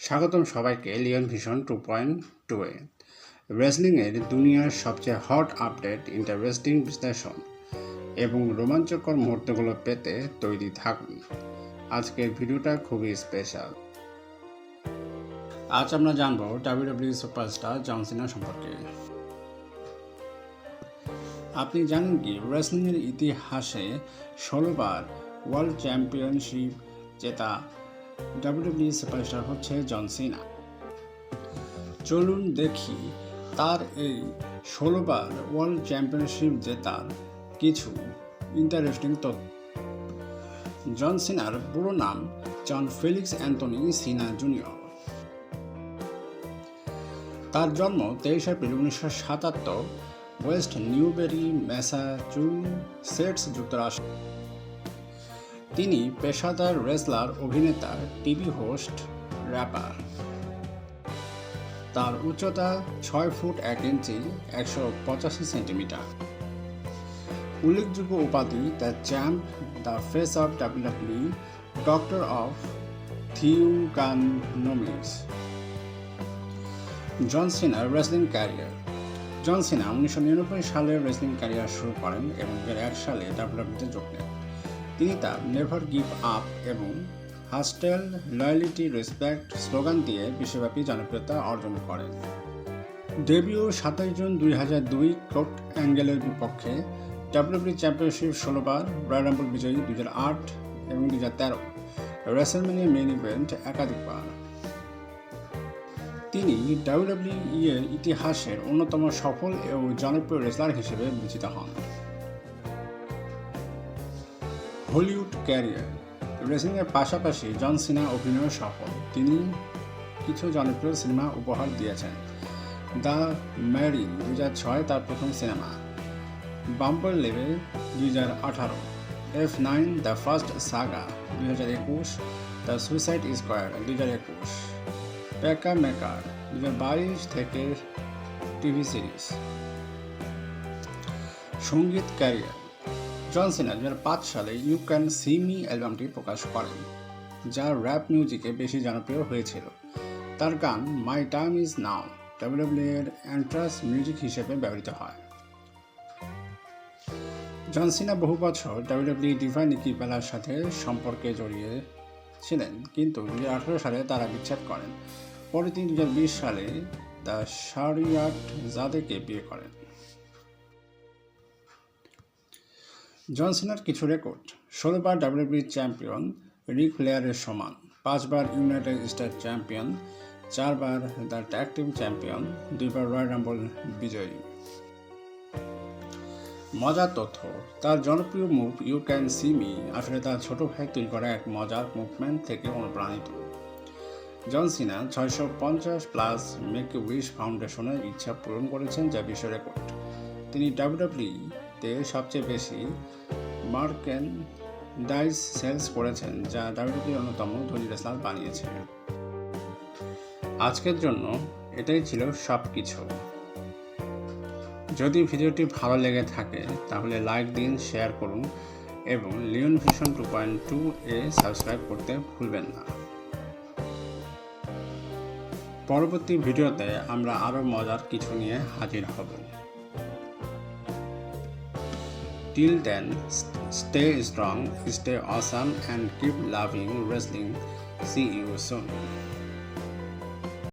স্বাগতম সবাইকে Leon vision two point two এ। রেসলিংয়ের দুনিয়ার সবচেয়ে হট আপডেট ইন্টারেস্টিং বিশ্লেষণ এবং রোমাঞ্চকর মুহূর্তগুলো পেতে তৈরি থাকুন। আজকের ভিডিওটা খুবই স্পেশাল আজ আমরা জানব ডাব্লিউডাব্লিউ সুপারস্টার জনসিনা সম্পর্কে। আপনি জানেন কি রেসলিংয়ের ইতিহাসে ষোলোবার ওয়ার্ল্ড চ্যাম্পিয়নশিপ জেতা ডাব্লিউডাব্লিউ সুপারস্টার হচ্ছে জন সিনা চলুন দেখি তার এই ষোলোবার ওয়ার্ল্ড চ্যাম্পিয়নশিপ জেতার কিছু ইন্টারেস্টিং তথ্য। জন সিনার পুরো নাম John Felix Anthony Cena junior তার জন্ম তেইশ এপ্রিল উনিশশো সাতাত্তর ওয়েস্ট নিউবেরি ম্যাসাচুসেটস যুক্তরাষ্ট্র। তিনি পেশাদার রেসলার, অভিনেতা, টিভি হোস্ট, র্যাপার। তার উচ্চতা ছয় ফুট এক ইঞ্চি, একশো পঁচাশি সেন্টিমিটার। উল্লেখযোগ্য উপাধি the champ, the face of W W doctor of thuganomics. John sinner wrestling career. John Cena উনিশশো নিরানব্বই সালে রেসলিং ক্যারিয়ার শুরু করেন এবং দু সালে ডাব্লিউডাব্লিউতে যোগ দেন। তিনি তার নেভার গিভ আপ এবং হাস্টেল লয়ালিটি রেসপেক্ট স্লোগান দিয়ে বিশ্বব্যাপী জনপ্রিয়তা অর্জন করেন। ডেবিউ সাতাশ জুন দুই হাজার দুই কোর্ট অ্যাঙ্গেলের বিপক্ষে ডাব্লিউডাব্লিউ চ্যাম্পিয়নশিপ ষোলোবার রয়্যাল বিজয়ী দুই হাজার আট এবং দুই হাজার তেরো রেসেলমেনিয়া মেইন ইভেন্ট একাধিকবার। তিনি ডাব্লিউডাব্লিউ এর ইতিহাসের অন্যতম সফল এবং জনপ্রিয় রেসলার হিসেবে বিবেচিত হন। হলিউড ক্যারিয়ার রেসলিংয়ের পাশাপাশি জন সিনা অভিনয় সফল। তিনি কিছু জনপ্রিয় সিনেমা উপহার দিয়েছেন। দ্য ম্যারিন দু হাজার ছয় তার প্রথম সিনেমা। বাম্পার লেভেল দুই হাজার আঠারো। F nine, the Fast Saga, দুই হাজার একুশ। দ্য সুইসাইড স্কোয়ার দুই হাজার একুশ। প্যাকা মেকার দু হাজার বাইশ থেকে টিভি সিরিজ। সংগীত ক্যারিয়ার জন সিনা দু পাঁচ সালে ইউ ক্যান সি মি অ্যালবামটি প্রকাশ করেন, যা র্যাপ মিউজিকে বেশি জনপ্রিয় হয়েছিল। তার গান my time is now WWE এর এন্ট্রান্স মিউজিক হিসেবে ব্যবহৃত হয়। জন সিনা বহু বছর ডাব্লিউডাব্লিউ ডিভাই নিকি বেলার সাথে সম্পর্কে জড়িয়ে ছিলেন, কিন্তু দু হাজার আঠেরো সালে তারা বিচ্ছেদ করেন। পরে তিনি দু সালে দ্য শারিয়াট জাদেকে বিয়ে করেন। জন সিনার কিছু রেকর্ড। ষোলোবার ডাব্লিউবি চ্যাম্পিয়ন রিক ফ্লেয়ারের সমান, পাঁচবার ইউনাইটেড স্টেট চ্যাম্পিয়ন, চারবার দ্য ট্যাগ টিম চ্যাম্পিয়ন, দুইবার রয়্যাল রাম্বল বিজয়ী। মজার তথ্য, তার জনপ্রিয় move you can see me, আসলে তার ছোট ভাই তৈরি করা এক মজার মুভমেন্ট থেকে অনুপ্রাণিত। জন সিনা ছয়শো পঞ্চাশ প্লাস মেক উইশ ফাউন্ডেশনের ইচ্ছা পূরণ করেছেন যা বিশ্ব রেকর্ড। তিনি ডাব্লিউডাব্লিউ তে সবচেয়ে বেশি মার্কেন ডাইস সেলস করেছেন যা ডাব্লিউডাব্লিউর অন্যতম ধনী রেসলার বানিয়েছে। আজকের জন্য এটাই ছিল সব কিছু যদি ভিডিওটি ভালো লেগে থাকে, তাহলে লাইক দিন, শেয়ার করুন এবং Leon vision two point two এ সাবস্ক্রাইব করতে ভুলবেন না। পরবর্তী ভিডিওতে আমরা আরও মজার কিছু নিয়ে হাজির হব। Till then, stay strong, stay awesome, and keep loving wrestling. See you soon.